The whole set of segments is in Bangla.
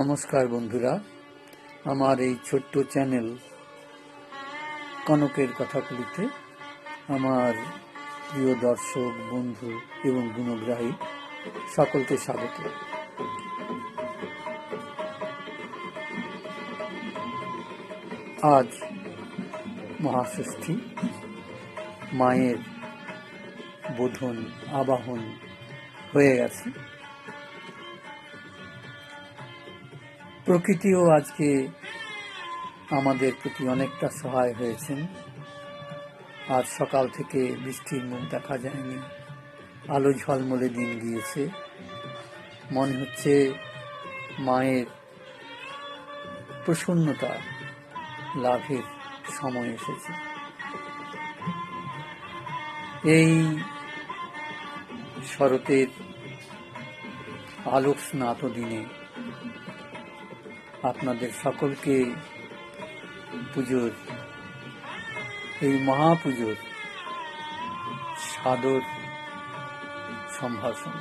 নমস্কার বন্ধুরা, আমার এই ছোট্ট চ্যানেল কনকের কথাগুলিতে আমার প্রিয় দর্শক, বন্ধু এবং গুণগ্রাহী সকলকে স্বাগত। আজ মহাষষ্ঠী, মায়ের বোধন, আবাহন হয়ে গেছে। প্রকৃতিও আজকে আমাদের প্রতি অনেকটা সহায় হয়েছেন। আজ সকাল থেকে বৃষ্টির মুখ দেখা যায়নি। আলো ঝলমলে দিন গিয়েছে। মনে হচ্ছে মায়ের প্রসন্নতা লাভের সময় এসেছে। এই শরতের আলোক স্নাত দিনে আপনাদের সকলকে পুজোর, এই মহাপুজোর সাদর সম্ভাষণ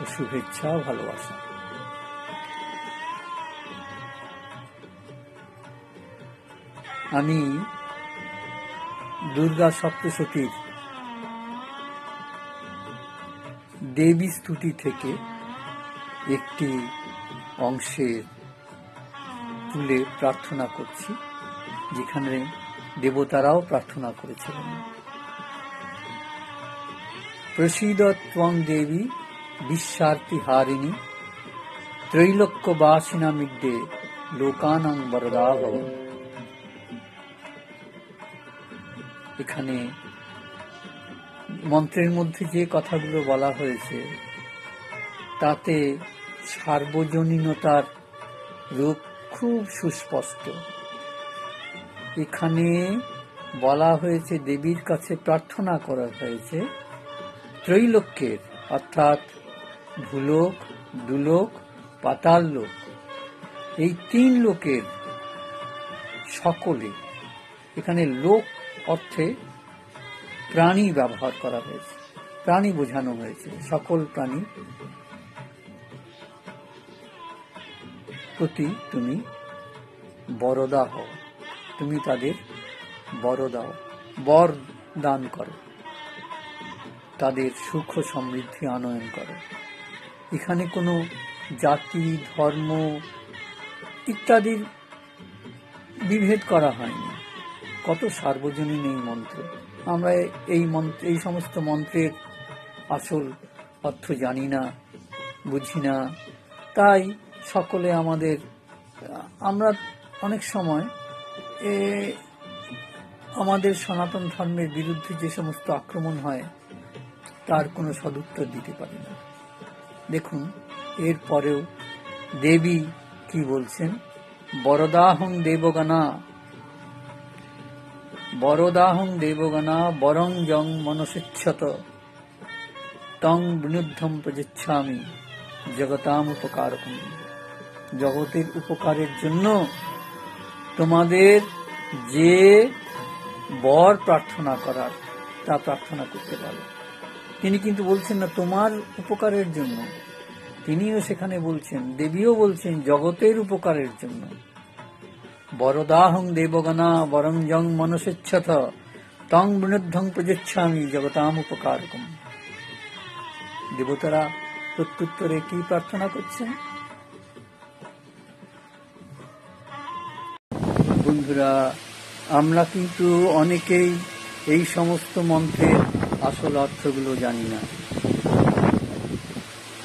ও শুভেচ্ছা ভালোবাসা। আমি দুর্গা সপ্তশতীর দেবী স্তুতি থেকে একটি অংশের তুলে প্রার্থনা করছি, যেখানে দেবতারাও প্রার্থনা করেছিলেন। প্রসীদ ত্বং দেবী বিশ্বার্থী হারিণী ত্রৈলোক্য বাসিনা মিড্ডে লোকানাং বরদা এখানে মন্ত্রের মধ্যে যে কথাগুলো বলা হয়েছে, তাতে সার্বজনীনতার রূপ খুব সুস্পষ্ট। এখানে বলা হয়েছে দেবীর কাছে প্রার্থনা করা হয়েছে, ত্রৈলোক্যের, অর্থাৎ ভূলোক, দুলোক, পাতাল লোক। এই তিন লোকের সকলে, এখানে লোক অর্থে প্রাণী ব্যবহার করা হয়েছে, প্রাণী বোঝানো হয়েছে, সকল প্রাণী। প্রতি তুমি বরদা হও। তুমি তাদের বর দাও বর দান করো। তাদের সুখ সমৃদ্ধি আনয়ন করো। এখানে কোনো জাতি, ধর্ম ইত্যাদির বিভেদ করা হয়নি। কত সার্বজনীন এই মন্ত্র। আমরা এই মন্ত্র, এই সমস্ত মন্ত্রের আসল অর্থ জানি না, বুঝি না। তাই সকলে আমাদের, আমরা অনেক সময় এ, আমাদের সনাতন ধর্মের বিরুদ্ধে যে সমস্ত আক্রমণ হয়, তার কোনো সদুত্তর দিতে পারি না। দেখুন, এর পরেও দেবী কি বলছেন? বরদাহং দেবগণা বরদাহং দেবগণা, বরং জং মনসিচ্ছত, তং বিনুদ্ধম প্রযচ্ছামি জগতাম উপকার উপকারকম জগতের উপকারের জন্য তোমাদের যে বর প্রার্থনা করার, তা প্রার্থনা করতে পারো। তিনি কিন্তু বলছেন না, তোমার উপকারের জন্য। তিনিও সেখানে বলছেন, দেবীও বলছেন, জগতের উপকারের জন্য। বরদাহং দেবগণা বরং জং মনসেচ্ছথ, তং বিনুদ্ধং প্রযচ্ছামি জগতাম উপকারকম। দেবতারা প্রত্যুত্তরে কি প্রার্থনা করছেন? বন্ধুরা, আমরা কিন্তু অনেকেই এই সমস্ত মন্ত্রের আসল অর্থগুলো জানি না।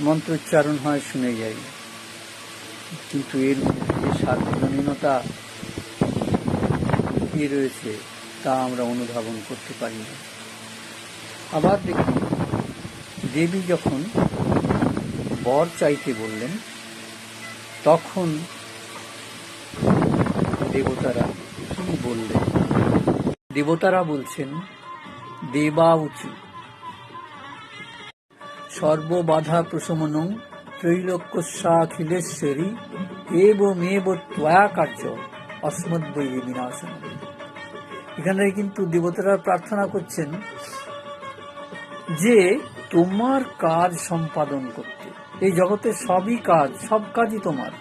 মন্ত্রোচ্চারণ হয় শুনে যাই। কিন্তু এর যে সার্বজনীনতা কি রয়েছে তা আমরা অনুধাবন করতে পারি না। আবার দেখুন দেবী যখন বর চাইতে বললেন, তখন দেবতারা কি বললেন দেবতারা বলছেন দেবা উচু সর্ববাধা প্রশমনং ত্রৈলোক্যস্যাখিলেশ্বরী এব মেব ত্বয়া কার্য অস্মদ্বৈ বিনাশন এখানে কিন্তু দেবতারা প্রার্থনা করছেন যে তোমার কাজ সম্পাদন করতে। এই জগতের সবই কাজ, সব কাজই তোমার।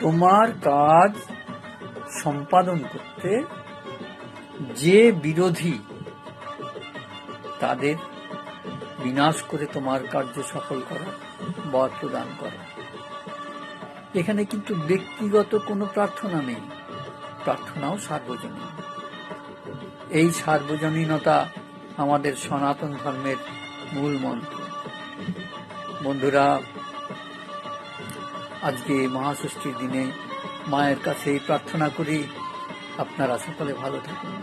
তোমার কাজ সম্পাদন করতে যে বিরোধী, তাদের বিনাশ করে তোমার কার্য সফল করা বর প্রদান করা। এখানে কিন্তু ব্যক্তিগত কোনো প্রার্থনা নেই, প্রার্থনাও সার্বজনীন। এই সার্বজনীনতা আমাদের সনাতন ধর্মের মূল মন্ত্র। বন্ধুরা আজকে মহাষষ্ঠীর দিনে মায়ের কাছে প্রার্থনা করি, আপনারা সকলে ভালো থাকুন।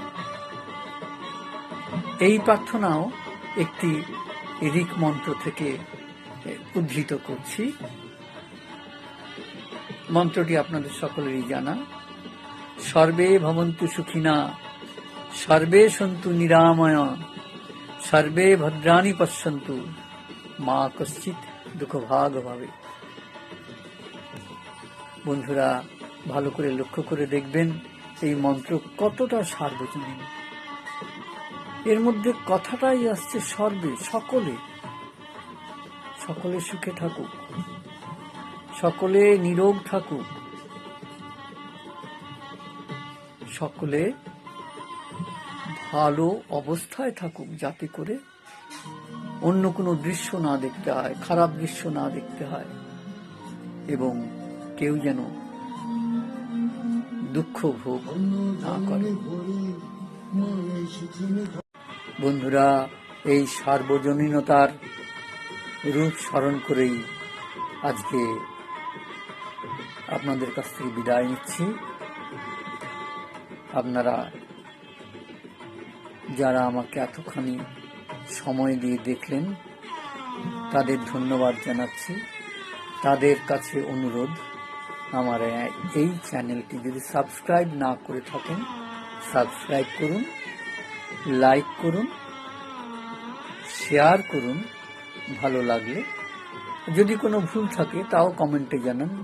এই প্রার্থনাও একটি ঋক মন্ত্র থেকে উদ্ধৃত করছি। মন্ত্রটি আপনাদের সকলেরই জানা। সর্বে ভবন্তু সুখিনা, সর্বে সন্তু নিরাময়, সর্বে ভদ্রাণী পশ্যন্তু, মা কশ্চিৎ দুঃখভাগ ভাবে বন্ধুরা, ভালো করে লক্ষ্য করে দেখবেন এই মন্ত্র কতটা সার্বজনীন। এর মধ্যে কথাটাই আসছে সর্বে, সকলে। সকলে সুখে থাকুক। সকলে নিরোগ থাকুক। সকলে ভালো অবস্থায় থাকুক যাতে করে অন্য কোনো দৃশ্য না দেখতে হয়, খারাপ দৃশ্য না দেখতে হয়। এবং কেউ যেন দুঃখ ভোগ না করে। বন্ধুরা, এই সার্বজনীনতার রূপ স্মরণ করেই আজকে আপনাদের কাছ থেকে বিদায় নিচ্ছি। আপনারা যারা আমাকে এতখানি সময় দিয়ে দেখলেন, তাদের ধন্যবাদ জানাচ্ছি। তাদের কাছে অনুরোধ আমার এই চ্যানেলটি যদি সাবস্ক্রাইব না করে থাকেন, সাবস্ক্রাইব করুন, লাইক করুন, শেয়ার করুন, ভালো লাগলে। যদি কোনো ভুল থাকে, তাও কমেন্টে জানান।